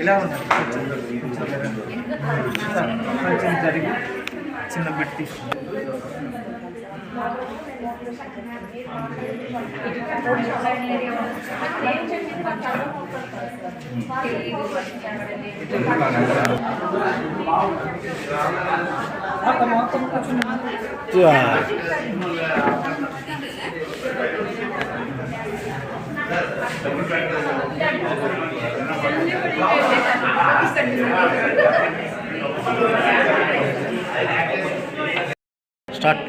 ఇలా ఉన్నారు జరిగి చిన్న బట్టి తీసుకుంటాం స్టార్ట్.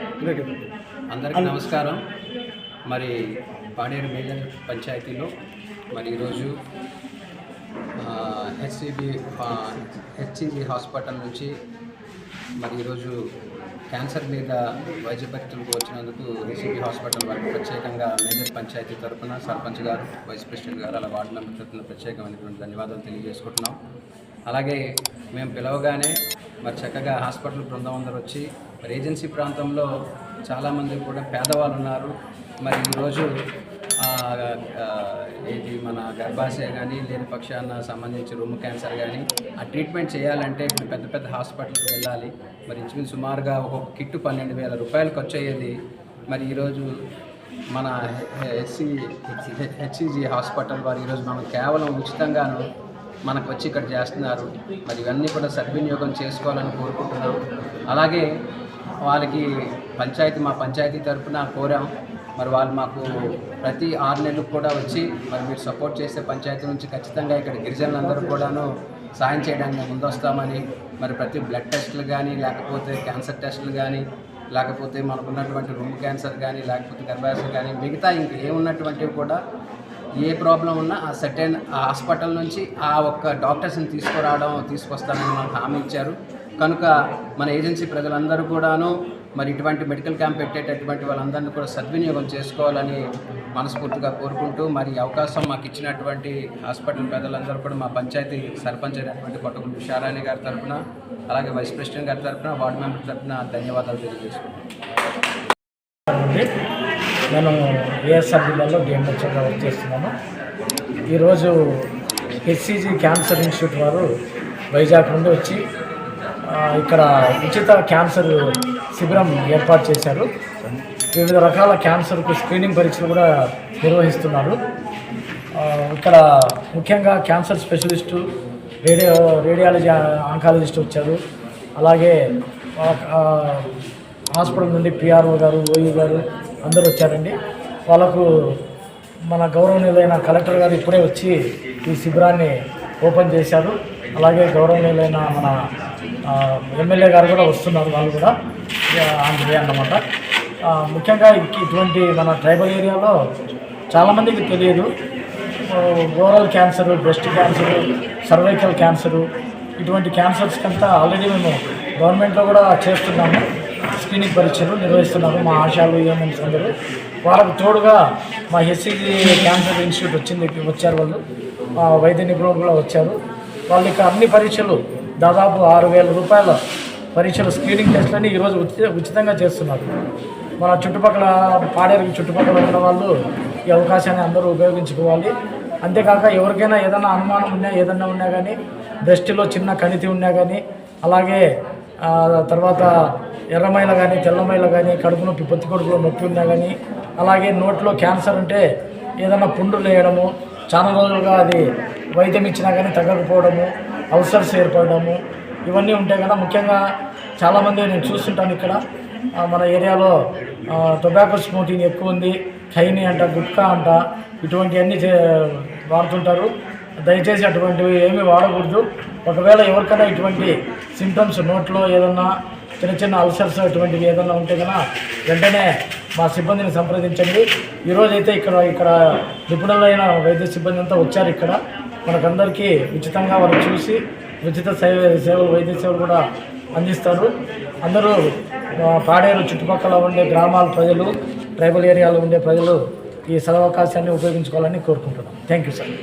అందరికీ నమస్కారం. మరి పాడేరు మేజర్ పంచాయతీలో మరి ఈరోజు హెచ్సిబి హెచ్సిబి హాస్పిటల్ నుంచి మరి ఈరోజు క్యాన్సర్ మీద వైద్య పరీక్షలకు వచ్చినందుకు హెచ్సిబి హాస్పిటల్ వారికి ప్రత్యేకంగా మేజర్ పంచాయతీ తరఫున సర్పంచ్ గారు వైస్ ప్రెసిడెంట్ గారు అలా వార్డు మెంబర్ తరఫున ప్రత్యేకమైనటువంటి ధన్యవాదాలు తెలియజేసుకుంటున్నాం. అలాగే మేము పిలవగానే మరి చక్కగా హాస్పిటల్ బృందం అందరూ వచ్చి మరి ఏజెన్సీ ప్రాంతంలో చాలామంది కూడా పేదవాళ్ళు ఉన్నారు. మరి ఈరోజు ఇది మన గర్భాశయ కానీ లేని పక్షాన సంబంధించి రూమ్ క్యాన్సర్ కానీ ఆ ట్రీట్మెంట్ చేయాలంటే ఇప్పుడు పెద్ద పెద్ద హాస్పిటల్కి వెళ్ళాలి. మరి ఇంచుమించు సుమారుగా ఒక్కొక్క కిట్టు పన్నెండు వేల రూపాయలు ఖర్చు అయ్యేది మరి ఈరోజు మన హెచ్సి హెచ్సిజి హాస్పిటల్ వారు ఈరోజు మనం కేవలం ఉచితంగాను మనకు వచ్చి ఇక్కడ చేస్తున్నారు. మరి ఇవన్నీ కూడా సద్వినియోగం చేసుకోవాలని కోరుకుంటున్నాం. అలాగే వాళ్ళకి పంచాయతీ మా పంచాయతీ తరఫున కోరాం. మరి వాళ్ళు మాకు ప్రతి ఆరు నెలలకు కూడా వచ్చి మరి మీరు సపోర్ట్ చేసే పంచాయతీ నుంచి ఖచ్చితంగా ఇక్కడ గిరిజనులందరూ కూడాను సాయం చేయడానికి ముందొస్తామని మరి ప్రతి బ్లడ్ టెస్టులు కానీ లేకపోతే క్యాన్సర్ టెస్టులు కానీ లేకపోతే మనకున్నటువంటి రొమ్ము క్యాన్సర్ కానీ లేకపోతే గర్భాశయం కానీ మిగతా ఇంక ఏమున్నటువంటివి కూడా ఏ ప్రాబ్లం ఉన్నా ఆ సెటైన్ ఆ హాస్పిటల్ నుంచి ఆ ఒక్క డాక్టర్స్ని తీసుకురావడం తీసుకొస్తామని మనకు హామీ ఇచ్చారు. కనుక మన ఏజెన్సీ ప్రజలందరూ కూడాను మరి ఇటువంటి మెడికల్ క్యాంప్ పెట్టేటటువంటి వాళ్ళందరినీ కూడా సద్వినియోగం చేసుకోవాలని మనస్ఫూర్తిగా కోరుకుంటూ మరి అవకాశం మాకు ఇచ్చినటువంటి హాస్పిటల్ పెద్దలందరూ కూడా మా పంచాయతీ సర్పంచ్ అయినటువంటి కొట్టగుండు షారాణి గారి తరఫున అలాగే వైస్ ప్రెసిడెంట్ గారి తరఫున వార్డు మెంబర్ తరఫున ధన్యవాదాలు తెలియజేసుకుంటున్నాను నేను ఏఎస్ఆర్ జిల్లాలో డిఎంహెచ్గా వర్క్ చేస్తున్నాను. ఈరోజు హెచ్సిజి క్యాన్సర్ ఇన్స్టిట్యూట్ వారు వైజాగ్ నుండి వచ్చి ఇక్కడ ఉచిత క్యాన్సర్ శిబిరం ఏర్పాటు చేశారు. వివిధ రకాల క్యాన్సర్కు స్క్రీనింగ్ పరీక్షలు కూడా నిర్వహిస్తున్నారు. ఇక్కడ ముఖ్యంగా cancer specialist radio radiology oncologist వచ్చారు. అలాగే హాస్పిటల్ నుండి పిఆర్ఓ గారు ఓయూ గారు అందరూ వచ్చారండి. వాళ్ళకు మన గౌరవనీయులైన కలెక్టర్ గారు ఇప్పుడే వచ్చి ఈ శిబిరాన్ని ఓపెన్ చేశారు. అలాగే గౌరవనీయులైన మన ఎమ్మెల్యే గారు కూడా వస్తున్నారు వాళ్ళు కూడా. ఆంధ్రప్రదేశ్ అన్నమాట. ముఖ్యంగా ఇటువంటి మన ట్రైబల్ ఏరియాలో చాలామందికి తెలియదు. Oral cancer breast cancer cervical cancer ఇటువంటి క్యాన్సర్స్ కంతా ఆల్రెడీ మేము గవర్నమెంట్లో కూడా చేస్తున్నాము. స్క్రీనింగ్ పరీక్షలు నిర్వహిస్తున్నారు మా ఆశాలు ఏఎంఎంస్ అందరూ వాళ్ళకు తోడుగా మా హెచ్సిజీ క్యాన్సర్ ఇన్స్టిట్యూట్ వచ్చింది వచ్చారు వాళ్ళు. వైద్య నిపుణులు కూడా వచ్చారు. వాళ్ళకి అన్ని పరీక్షలు దాదాపు ఆరు వేల రూపాయల పరీక్షలు స్క్రీనింగ్ టెస్ట్లని ఈరోజు ఉచిత ఉచితంగా చేస్తున్నారు. మన చుట్టుపక్కల పాడేరు చుట్టుపక్కల ఉన్న వాళ్ళు ఈ అవకాశాన్ని అందరూ ఉపయోగించుకోవాలి. అంతేకాక ఎవరికైనా ఏదైనా అనుమానం ఉన్నా ఏదన్నా ఉన్నా కానీ దృష్టిలో చిన్న కణితి ఉన్నా కానీ అలాగే తర్వాత ఎర్రమైల కానీ తెల్లమైల కానీ కడుపు నొప్పి పొత్తి కడుపులో నొప్పి ఉన్నా కానీ అలాగే నోట్లో క్యాన్సర్ ఉంటే ఏదైనా పుండు లేయడము చాలా రోజులుగా అది వైద్యం ఇచ్చినా కానీ తగ్గకపోవడము అల్సర్స్ ఏర్పడము ఇవన్నీ ఉంటాయి కదా. ముఖ్యంగా చాలామంది నేను చూస్తుంటాను ఇక్కడ. మన ఏరియాలో టొబాకో స్మోకింగ్ ఎక్కువ ఉంది ఖైని అంట గుట్కా అంట ఇటువంటివన్నీ చే వాడుతుంటారు. దయచేసి అటువంటివి ఏమీ వాడకూడదు. ఒకవేళ ఎవరికైనా ఇటువంటి సింటమ్స్ నోట్లో ఏదన్నా చిన్న చిన్న అల్సర్స్ అటువంటివి ఏదైనా ఉంటే కనుక వెంటనే మా సిబ్బందిని సంప్రదించండి. ఈరోజైతే ఇక్కడ ఇక్కడ నిపుణులైన వైద్య సిబ్బంది అంతా వచ్చారు ఇక్కడ. మనకందరికీ ఉచితంగా వారు చూసి ఉచిత సేవ సేవలు వైద్య సేవలు కూడా అందిస్తారు. అందరూ పాడేరు చుట్టుపక్కల ఉండే గ్రామాల ప్రజలు ట్రైబల్ ఏరియాలో ఉండే ప్రజలు ఈ సదవకాశాన్ని ఉపయోగించుకోవాలని కోరుకుంటున్నాం. Thank you sir.